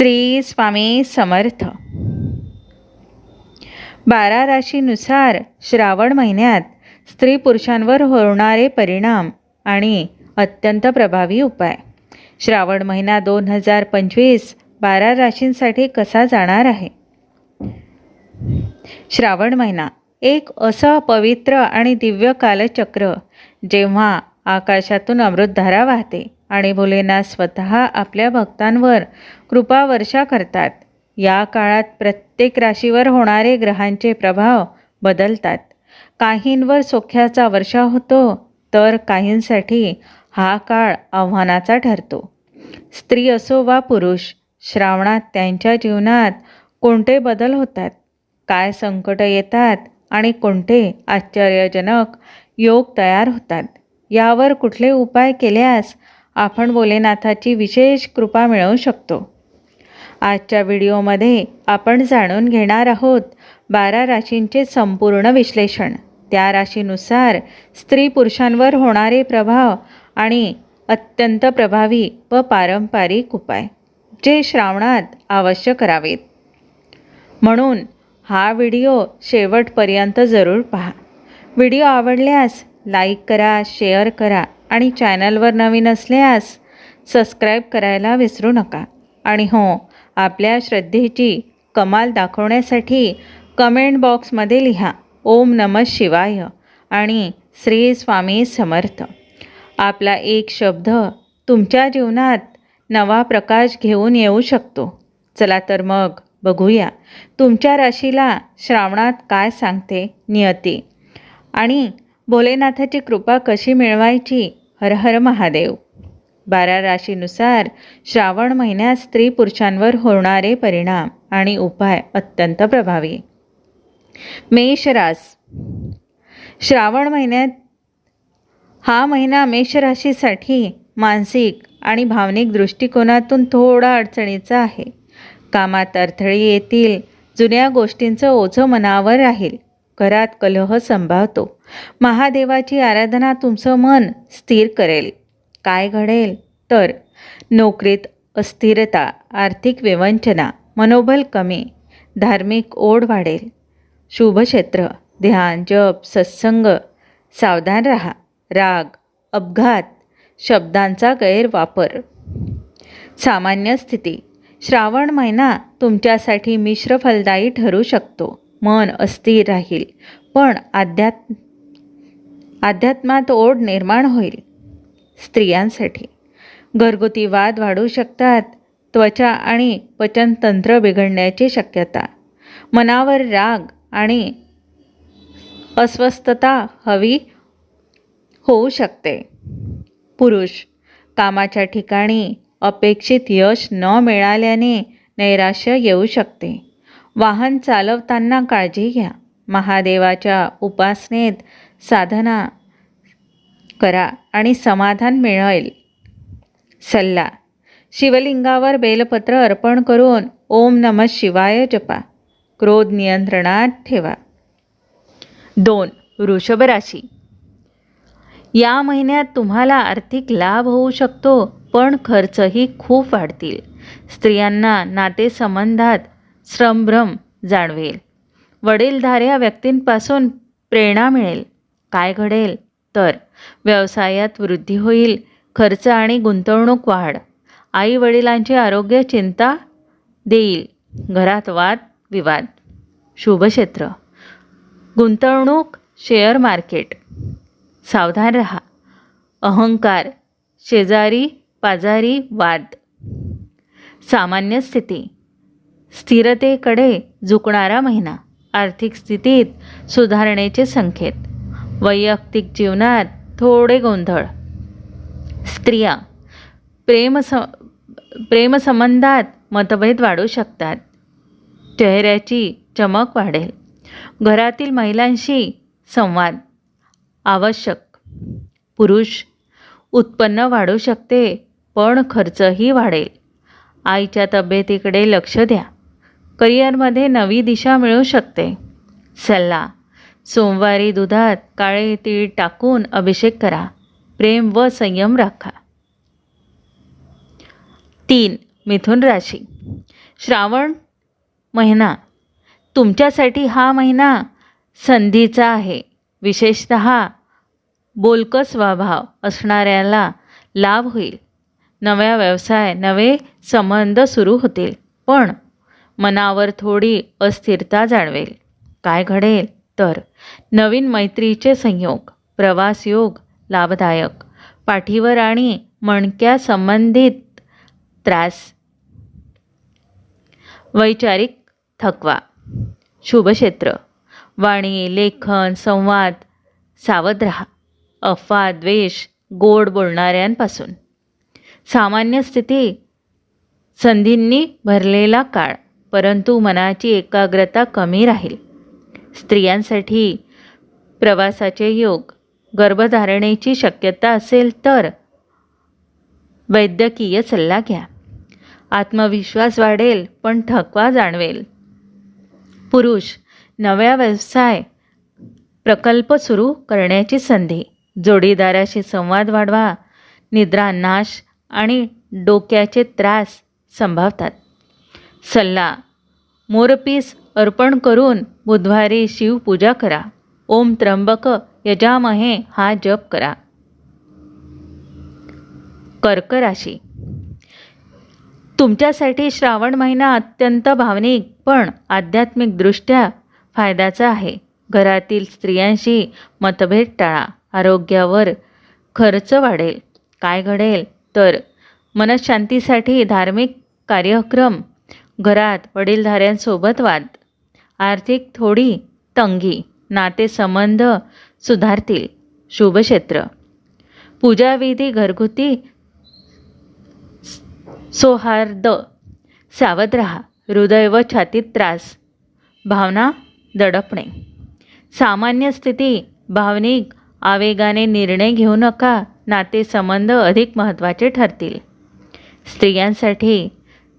श्री स्वामी समर्थ. बारा राशीनुसार श्रावण महिन्यात स्त्री पुरुषांवर होणारे परिणाम आणि अत्यंत प्रभावी उपाय. श्रावण महिना दोन हजार पंचवीस बारा राशींसाठी कसा जाणार आहे? श्रावण महिना एक असं पवित्र आणि दिव्य कालचक्र जेव्हा आकाशातून अमृतधारा वाहते. आणि भोलेनाथ स्वतः आपल्या भक्तांवर कृपा वर्षा करतात. या काळात प्रत्येक राशीवर होणारे ग्रहांचे प्रभाव बदलतात. काहींवर सोख्याचा वर्षा होतो तर काहींसाठी हा काळ आव्हानाचा ठरतो. स्त्री असो वा पुरुष श्रावणात त्यांच्या जीवनात कोणते बदल होतात? काय संकट येतात आणि कोणते आश्चर्यजनक योग तयार होतात? यावर कुठले उपाय केल्यास आपण भोलेनाथाची विशेष कृपा मिळवू शकतो. आजच्या व्हिडिओमध्ये आपण जाणून घेणार आहोत बारा राशींचे संपूर्ण विश्लेषण. त्या राशीनुसार स्त्री पुरुषांवर होणारे प्रभाव आणि अत्यंत प्रभावी व पारंपरिक उपाय जे श्रावणात अवश्य करावेत. म्हणून हा व्हिडिओ शेवटपर्यंत जरूर पहा. व्हिडिओ आवडल्यास लाईक करा शेअर करा आणि चॅनलवर नवीन असल्यास सबस्क्राईब करायला विसरू नका. आणि हो आपल्या श्रद्धेची कमाल दाखवण्यासाठी कमेंट बॉक्समध्ये लिहा ओम नमः शिवाय आणि श्री स्वामी समर्थ आपला एक शब्द तुमच्या जीवनात नवा प्रकाश घेऊन येऊ शकतो. चला तर मग बघूया तुमच्या राशीला श्रावणात काय सांगते नियती? आणि भोलेनाथाची कृपा कशी मिळवायची हर हर महादेव. बारा राशीनुसार श्रावण महिन्यात स्त्री पुरुषांवर होणारे परिणाम आणि उपाय अत्यंत प्रभावी. मेषरास श्रावण महिन्यात हा महिना मेष राशीसाठी मानसिक आणि भावनिक दृष्टिकोनातून थोडा अडचणीचा आहे. कामात अडथळे येतील जुन्या गोष्टींचं ओझं मनावर राहील. घरात कलह संभावतो महादेवाची आराधना तुमचं मन स्थिर करेल. काय घडेल? तर नोकरीत अस्थिरता आर्थिक विवंचना मनोबल कमी धार्मिक ओढ वाढेल. शुभक्षेत्र ध्यान जप सत्संग सावधान राहा. राग अपघात शब्दांचा गैरवापर. सामान्य स्थिती श्रावण महिना तुमच्यासाठी मिश्र फलदायी ठरू शकतो. मन अस्थिर राहील. पण आध्यात्म अध्यात्मात ओढ निर्माण होईल स्त्रियांसाठी. घरगुती वाद वाढू शकतात. त्वचा आणि पचनतंत्र बिघडण्याची शक्यता. मनावर राग आणि अस्वस्थता हवी होऊ शकते. पुरुष कामाच्या ठिकाणी अपेक्षित यश न मिळाल्याने नैराश्य येऊ शकते. वाहन चालवताना काळजी घ्या. महादेवाच्या उपासनेत साधना करा आणि समाधान मिळेल. सल्ला. शिवलिंगावर बेलपत्र अर्पण करून ओम नम शिवाय जपा. क्रोध नियंत्रणात ठेवा. दोन. वृषभ राशी. या महिन्यात तुम्हाला आर्थिक लाभ होऊ शकतो पण खर्चही खूप वाढतील. स्त्रियांना नातेसंबंधात श्रमभ्रम जाणवेल. वडीलधाऱ्या व्यक्तींपासून प्रेरणा मिळेल. काय घडेल? तर व्यवसायात वृद्धी होईल. खर्च आणि गुंतवणूक वाढ. आई वडिलांची आरोग्य चिंता देईल. घरात वाद विवाद. शुभक्षेत्र गुंतवणूक शेअर मार्केट. सावधान रहा. अहंकार शेजारी पाजारी वाद. सामान्य स्थिती. स्थिरतेकडे झुकणारा महिना आर्थिक स्थितीत सुधारणेचे संकेत वैयक्तिक जीवनात थोडे गोंधळ. स्त्रिया प्रेमस प्रेमसंबंधात मतभेद वाढू शकतात. चेहऱ्याची चमक वाढेल. घरातील महिलांशी संवाद आवश्यक. पुरुष उत्पन्न वाढू शकते पण खर्चही वाढेल. आईच्या तब्येतीकडे लक्ष द्या. करिअरमध्ये नवी दिशा मिळू शकते. सल्ला सोमवारी दुधात काळे तीळ टाकून अभिषेक करा. प्रेम व संयम राखा. तीन मिथुन राशी. श्रावण महिना. तुमच्यासाठी हा महिना संधीचा आहे. विशेषत बोलकं स्वभाव असणाऱ्याला लाभ होईल. नव्या व्यवसाय नवे संबंध सुरू होतील. पण मनावर थोडी अस्थिरता जाणवेल. काय घडेल? तर नवीन मैत्रीचे संयोग प्रवास योग लाभदायक पाठीवर आणि मणक्या संबंधित त्रास. वैचारिक थकवा. शुभक्षेत्र वाणी लेखन संवाद सावध राहा. अफवा द्वेष गोड बोलणाऱ्यांपासून. सामान्य स्थिती संधींनी भरलेला काळ. परंतु मनाची एकाग्रता कमी राहील. स्त्रियांसाठी प्रवासाचे योग गर्भधारणेची शक्यता असेल तर वैद्यकीय सल्ला घ्या. आत्मविश्वास वाढेल पण थकवा जाणवेल. पुरुष नव्या व्यवसाय प्रकल्प सुरू करण्याची संधी. जोडीदाराशी संवाद वाढवा. निद्रा नाश आणि डोक्याचे त्रास संभावतात. सल्ला. मोरपीस अर्पण करून बुधवारी शिवपूजा करा. ओम त्र्यंबक यजामहे हा जप करा. कर्क राशी. तुमच्यासाठी श्रावण महिना अत्यंत भावनिक पण आध्यात्मिकदृष्ट्या फायद्याचा आहे. घरातील स्त्रियांशी मतभेद टाळा. आरोग्यावर खर्च वाढेल. काय घडेल? तर मनशांतीसाठी धार्मिक कार्यक्रम घरात वडीलधाऱ्यांसोबत वाद. आर्थिक थोडी तंगी नातेसंबंध सुधारतील. शुभक्षेत्र. पूजाविधी घरगुती सौहार्द. सावध रहा. हृदय व छातीत त्रास. भावना दडपणे. सामान्य स्थिती भावनिक आवेगाने निर्णय घेऊ नका. नातेसंबंध अधिक महत्त्वाचे ठरतील. स्त्रियांसाठी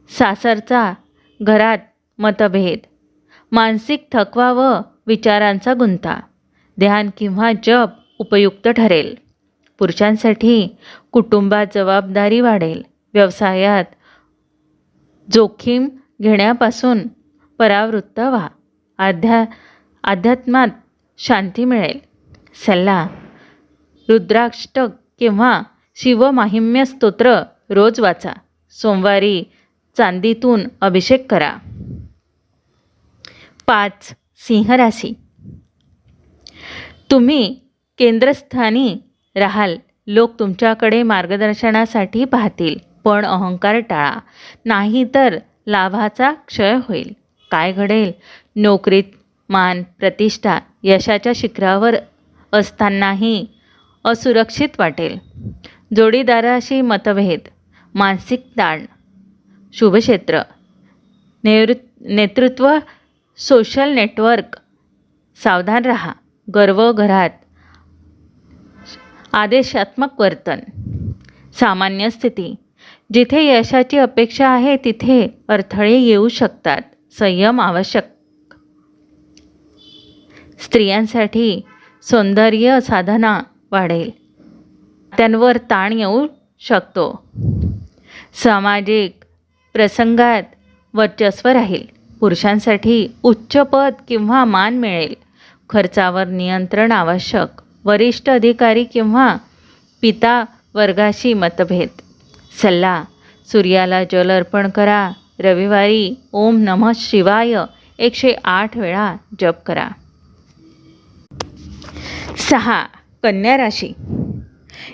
सासरचा घरात मतभेद मानसिक थकवा व विचारांचा गुंता ध्यान किंवा जप उपयुक्त ठरेल. पुरुषांसाठी कुटुंबात जबाबदारी वाढेल. व्यवसायात जोखीम घेण्यापासून परावृत्त व्हा. आध्या अध्यात्मात शांती मिळेल. सल्ला रुद्राष्टक किंवा शिवमाहिम्य स्तोत्र रोज वाचा. सोमवारी चांदीतून अभिषेक करा. पाच सिंह राशी. तुम्ही केंद्रस्थानी राहाल. लोक तुमच्याकडे मार्गदर्शनासाठी पाहतील पण अहंकार टाळा. नाही तर लाभाचा क्षय होईल. काय घडेल? नोकरीत मान प्रतिष्ठा यशाच्या शिखरावर असतानाही असुरक्षित वाटेल. जोडीदाराशी मतभेद मानसिक ताण शुभक्षेत्र. नेवृ नेतृत्व सोशल नेटवर्क सावधान रहा. गर्व घरात. आदेशात्मक वर्तन. सामान्य स्थिती. जिथे यशाची अपेक्षा आहे तिथे अडथळे येऊ शकतात. संयम आवश्यक. स्त्रियांसाठी सौंदर्य साधना वाढेल. त्यांवर ताण येऊ शकतो. सामाजिक प्रसंगात वर्चस्व राहील. पुरुषांसाठी उच्च पद किंवा मान मिळेल. खर्चावर नियंत्रण आवश्यक. वरिष्ठ अधिकारी किंवा पिता वर्गाशी मतभेद. सल्ला सूर्याला जल अर्पण करा. रविवारी ओम नमः शिवाय एकशे आठ वेळा जप करा. सहा कन्या राशी.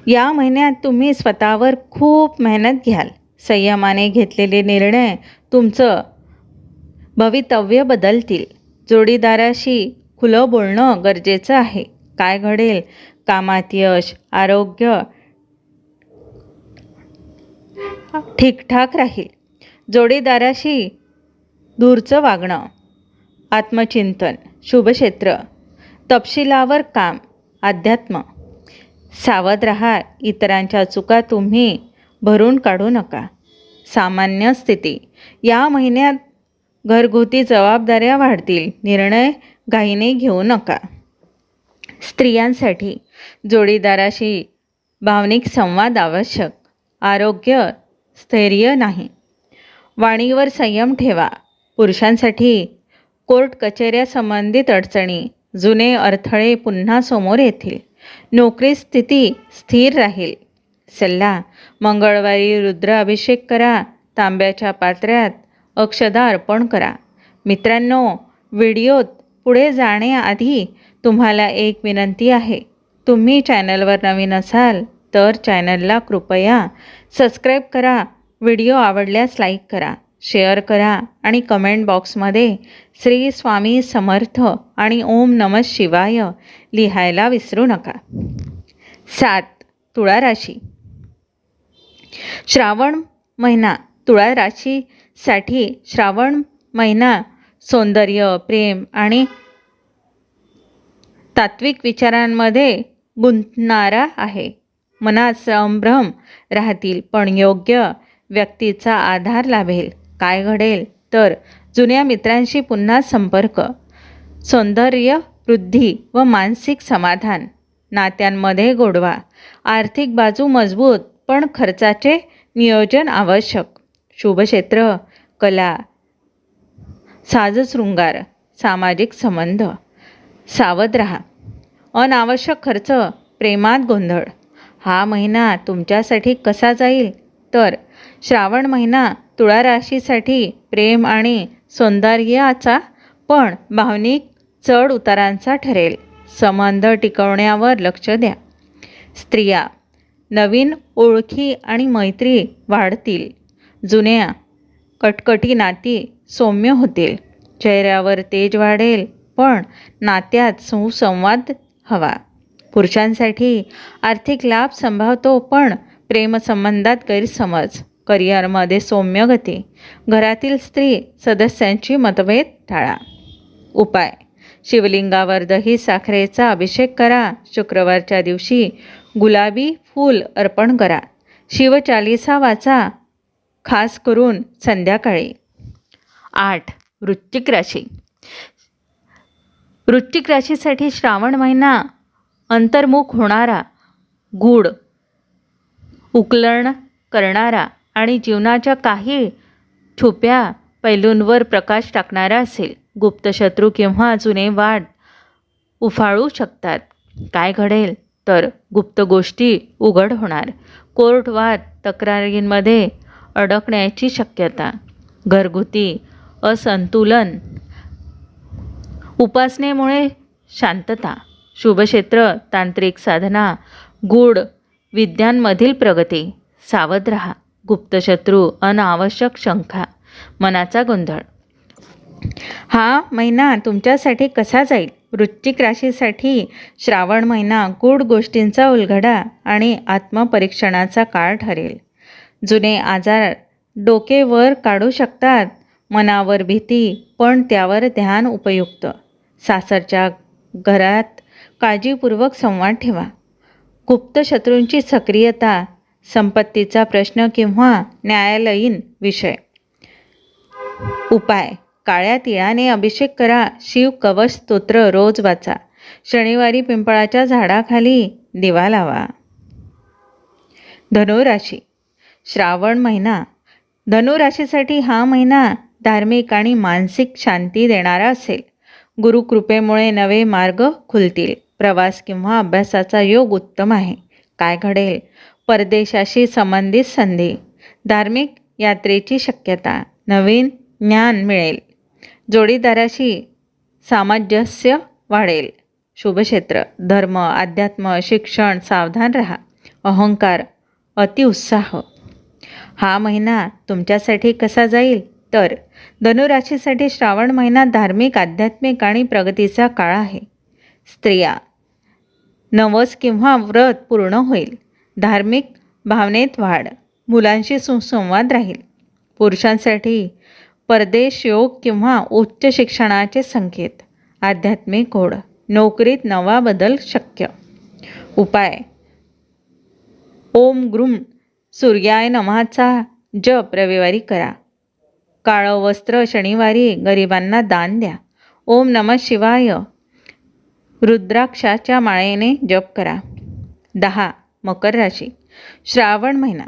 या महिन्यात तुम्ही स्वतःवर खूप मेहनत घ्याल. संयमाने घेतलेले निर्णय तुमचं भवितव्य बदलतील. जोडीदाराशी खुलं बोलणं गरजेचं आहे. काय घडेल? कामात यश आरोग्य ठीकठाक राहील. जोडीदाराशी दूरचं वागणं आत्मचिंतन शुभक्षेत्र तपशिलावर काम अध्यात्म. सावध रहा इतरांच्या चुका तुम्ही भरून काढू नका. सामान्य स्थिती. या महिन्यात घरगुती जबाबदाऱ्या वाढतील. निर्णय घाईने घेऊ नका. स्त्रियांसाठी जोडीदाराशी भावनिक संवाद आवश्यक. आरोग्य स्थैर्य नाही. वाणीवर संयम ठेवा. पुरुषांसाठी कोर्ट कचेऱ्या संबंधित अडचणी जुने अडथळे पुन्हा समोर येतील. नोकरी स्थिती स्थिर राहील. सल्ला मंगळवारी रुद्राभिषेक करा तांब्याच्या पात्र्यात अक्षदा अर्पण करा. मित्रांनो व्हिडिओत पुढे जाण्याआधी तुम्हाला एक विनंती आहे. तुम्ही चॅनलवर नवीन असाल तर चॅनलला कृपया सबस्क्राईब करा व्हिडिओ आवडल्यास लाईक करा शेअर करा आणि कमेंट बॉक्समध्ये श्री स्वामी समर्थ आणि ओम नम शिवाय लिहायला विसरू नका. सात तुळा राशी. श्रावण महिना तुळा राशीसाठी श्रावण महिना सौंदर्य प्रेम आणि तात्विक विचारांमध्ये गुंतणारा आहे. मनात संभ्रम राहतील पण योग्य व्यक्तीचा आधार लाभेल. काय घडेल? तर जुन्या मित्रांशी पुन्हा संपर्क सौंदर्य वृद्धी व मानसिक समाधान. नात्यांमध्ये गोडवा. आर्थिक बाजू मजबूत पण खर्चाचे नियोजन आवश्यक. शुभक्षेत्र कला साजशृंगार सामाजिक संबंध. सावध रहा. अनावश्यक खर्च प्रेमात गोंधळ. हा महिना तुमच्यासाठी कसा जाईल? तर श्रावण महिना तुळा राशीसाठी प्रेम आणि सौंदर्याचा पण भावनिक चढ उतारांचा ठरेल. संबंध टिकवण्यावर लक्ष द्या. स्त्रिया नवीन ओळखी आणि मैत्री वाढतील. जुन्या कटकटी नाती सौम्य होतील. चेहऱ्यावर तेज वाढेल पण नात्यात सुसंवाद हवा. पुरुषांसाठी आर्थिक लाभ संभावतो पण प्रेमसंबंधात गैरसमज करिअरमध्ये सौम्य गती घरातील स्त्री सदस्यांची मतभेद टाळा. उपाय शिवलिंगावर दही साखरेचा अभिषेक करा. शुक्रवारच्या दिवशी गुलाबी फूल अर्पण करा. शिवचालिसा वाचा. खास करून संध्याकाळी. आठ. वृश्चिक राशी. वृश्चिक राशीसाठी श्रावण महिना अंतर्मुख होणारा गूढ उकलण करणारा आणि जीवनाच्या काही छुप्या पैलूंवर प्रकाश टाकणारा असेल. गुप्तशत्रू किंवा जुने वाट उफाळू शकतात. काय घडेल? तर गुप्त गोष्टी उघड होणार. कोर्टवाद तक्रारींमध्ये अडकण्याची शक्यता. घरगुती असंतुलन. उपासनेमुळे शांतता. शुभक्षेत्र तांत्रिक साधना गूढ विद्यांमधील प्रगती. सावध रहा. गुप्तशत्रू अनावश्यक शंका. मनाचा गोंधळ. हा महिना तुमच्यासाठी कसा जाईल? वृश्चिक राशीसाठी श्रावण महिना गूढ गोष्टींचा उलगडा आणि आत्मपरीक्षणाचा काळ ठरेल. जुने आजार डोके वर काढू शकतात मनावर भीती पण त्यावर ध्यान उपयुक्त. सासरच्या घरात काळजीपूर्वक संवाद ठेवा. गुप्त शत्रूंची सक्रियता संपत्तीचा प्रश्न किंवा न्यायालयीन विषय. उपाय. काळ्या तिळाने अभिषेक करा. शिव कवच स्तोत्र रोज वाचा. शनिवारी पिंपळाच्या झाडाखाली दिवा लावा. धनुराशी. श्रावण महिना. धनुराशीसाठी हा महिना धार्मिक आणि मानसिक शांती देणारा असेल. गुरुकृपेमुळे नवे मार्ग खुलतील. प्रवास किंवा अभ्यासाचा योग उत्तम आहे. काय घडेल? परदेशाशी संबंधित संधी. धार्मिक यात्रेची शक्यता. नवीन ज्ञान मिळेल. जोडीदाराशी सामंजस्य वाढेल. शुभक्षेत्र धर्म अध्यात्म शिक्षण सावधान रहा. अहंकार अतिउत्साह हा महिना तुमच्यासाठी कसा जाईल? तर धनुराशीसाठी श्रावण महिना धार्मिक आध्यात्मिक आणि प्रगतीचा काळ आहे. स्त्रिया नवस किंवा व्रत पूर्ण होईल. धार्मिक भावनेत वाढ. मुलांशी सुसंवाद राहील. पुरुषांसाठी परदेश योग किंवा उच्च शिक्षणाचे संकेत. आध्यात्मिक ओढ. नोकरीत नवा बदल शक्य. उपाय. ओम ग्रुम सूर्याय नमाचा जप रविवारी करा. काळं वस्त्र शनिवारी गरिबांना दान द्या. ओम नम शिवाय. रुद्राक्षाच्या माळेने जप करा. दहा. मकर राशी. श्रावण महिना.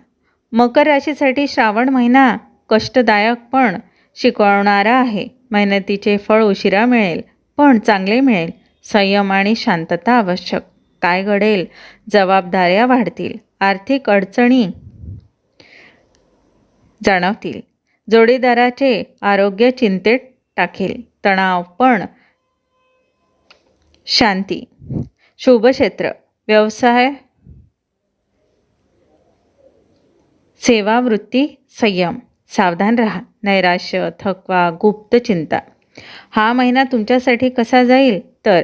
मकर राशीसाठी श्रावण महिना कष्टदायक पण शिकवणारा आहे. मेहनतीचे फळ उशिरा मिळेल पण चांगले मिळेल. संयम आणि शांतता आवश्यक. काय घडेल? जबाबदाऱ्या वाढतील. आर्थिक अडचणी जाणवतील. जोडीदाराचे आरोग्य चिंतेत टाकेल. तणाव पण. शांती. शुभ क्षेत्र. व्यवसाय. सेवावृत्ती संयम. सावधान राहा. नैराश्य थकवा गुप्त चिंता. हा महिना तुमच्यासाठी कसा जाईल? तर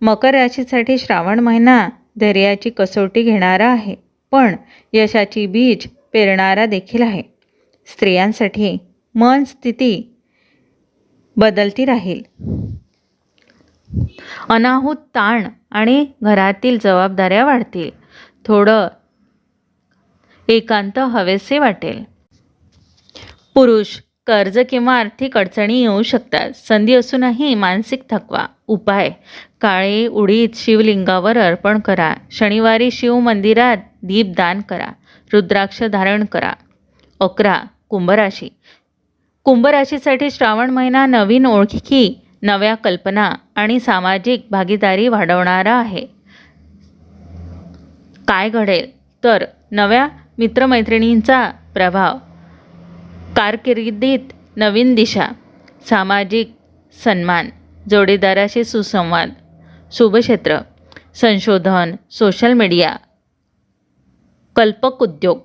मकर राशीसाठी श्रावण महिना धैर्याची कसोटी घेणारा आहे. पण यशाची बीज पेरणारा देखील आहे. स्त्रियांसाठी मन स्थिती बदलती राहील. अनाहूत ताण आणि घरातील जबाबदाऱ्या वाढतील. थोडं एकांत हवेसे वाटेल. पुरुष कर्ज किंवा आर्थिक अडचणी येऊ शकतात. संधी असूनही मानसिक थकवा उपाय काळे उडीद शिवलिंगावर अर्पण करा. शनिवारी शिव मंदिरात दीपदान करा. रुद्राक्ष धारण करा. अकरा कुंभराशी. कुंभराशीसाठी श्रावण महिना नवीन ओळखी नव्या कल्पना आणि सामाजिक भागीदारी वाढवणारा आहे. काय घडेल? तर नव्या मित्रमैत्रिणींचा प्रभाव. कारकिर्दीत नवीन दिशा सामाजिक सन्मान जोडीदाराशी सुसंवाद शुभक्षेत्र संशोधन सोशल मीडिया कल्पक उद्योग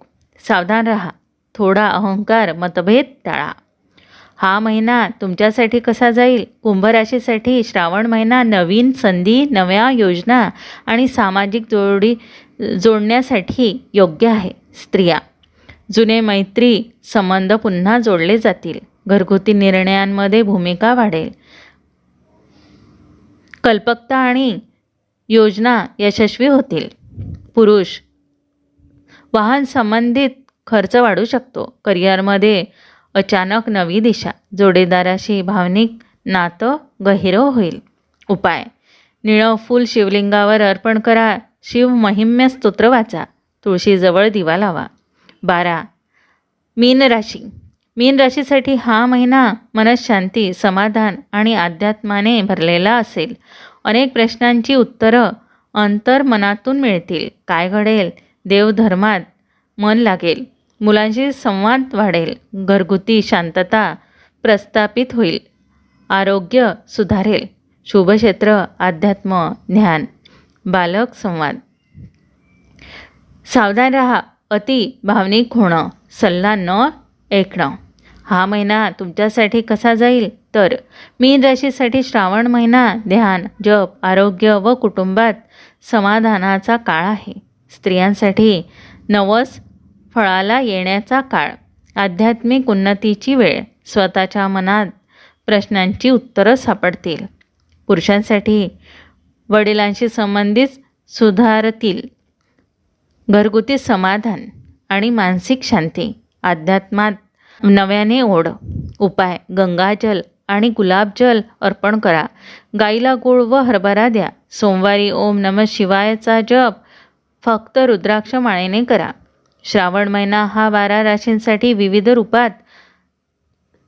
सावधान रहा थोडा अहंकार मतभेद टाळा. हा महिना तुमच्यासाठी कसा जाईल? कुंभराशीसाठी श्रावण महिना नवीन संधी नव्या योजना आणि सामाजिक जोडी जोडण्यासाठी योग्य आहे स्त्रिया. जुने मैत्री संबंध पुन्हा जोडले जातील. घरगुती निर्णयांमध्ये भूमिका वाढेल. कल्पकता आणि योजना यशस्वी होतील. पुरुष वाहन संबंधित खर्च वाढू शकतो. करिअरमध्ये अचानक नवी दिशा. जोडीदाराशी भावनिक नातं गहिरं होईल. उपाय निळं फूल शिवलिंगावर अर्पण करा. शिव महिम्य स्तोत्र वाचा. तुळशीजवळ दिवा लावा. बारा. मीन राशी. मीन राशीसाठी हा महिना मनशांती समाधान आणि अध्यात्माने भरलेला असेल. अनेक प्रश्नांची उत्तरं अंतर्मनातून मिळतील. काय घडेल? देवधर्मात मन लागेल. मुलांशी संवाद वाढेल. घरगुती शांतता प्रस्थापित होईल. आरोग्य सुधारेल. शुभक्षेत्र अध्यात्म ज्ञान. बालक संवाद. सावधान रहा. अति भावनिक होणं सल्ला न ऐकणं. हा महिना तुमच्यासाठी कसा जाईल? तर मीन राशीसाठी श्रावण महिना ध्यान जप आरोग्य व कुटुंबात समाधानाचा काळ आहे. स्त्रियांसाठी नवस फळाला येण्याचा काळ आध्यात्मिक उन्नतीची वेळ स्वतःच्या मनात प्रश्नांची उत्तरं सापडतील. पुरुषांसाठी वडिलांशी संबंधित सुधारतील. घरगुती समाधान आणि मानसिक शांती अध्यात्मात नव्याने ओढ उपाय गंगाजल आणि गुलाबजल अर्पण करा. गाईला गुळ व हरभरा द्या. सोमवारी ओम नम शिवायचा जप फक्त रुद्राक्ष माळेने करा. श्रावण महिना हा बारा राशींसाठी विविध रूपात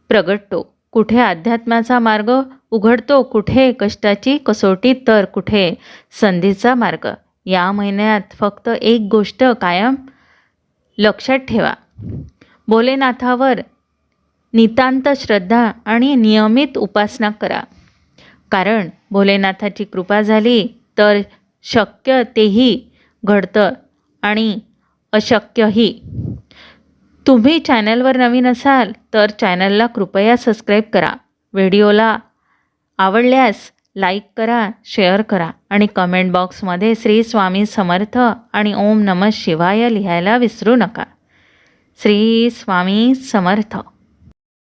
प्रगटतो. कुठे अध्यात्माचा मार्ग उघडतो कुठे कष्टाची कसोटी तर कुठे संधीचा मार्ग. या महिन्यात फक्त एक गोष्ट कायम लक्षात ठेवा. भोलेनाथावर नितांत श्रद्धा आणि नियमित उपासना करा. कारण भोलेनाथाची कृपा झाली तर शक्य तेही घडतं आणि अशक्यही. तुम्ही चॅनलवर नवीन असाल तर चॅनलला कृपया सबस्क्राईब करा. व्हिडिओला आवडल्यास लाईक करा शेअर करा आणि कमेंट बॉक्समध्ये श्री स्वामी समर्थ आणि ओम नम शिवाय लिहायला विसरू नका. श्री स्वामी समर्थ.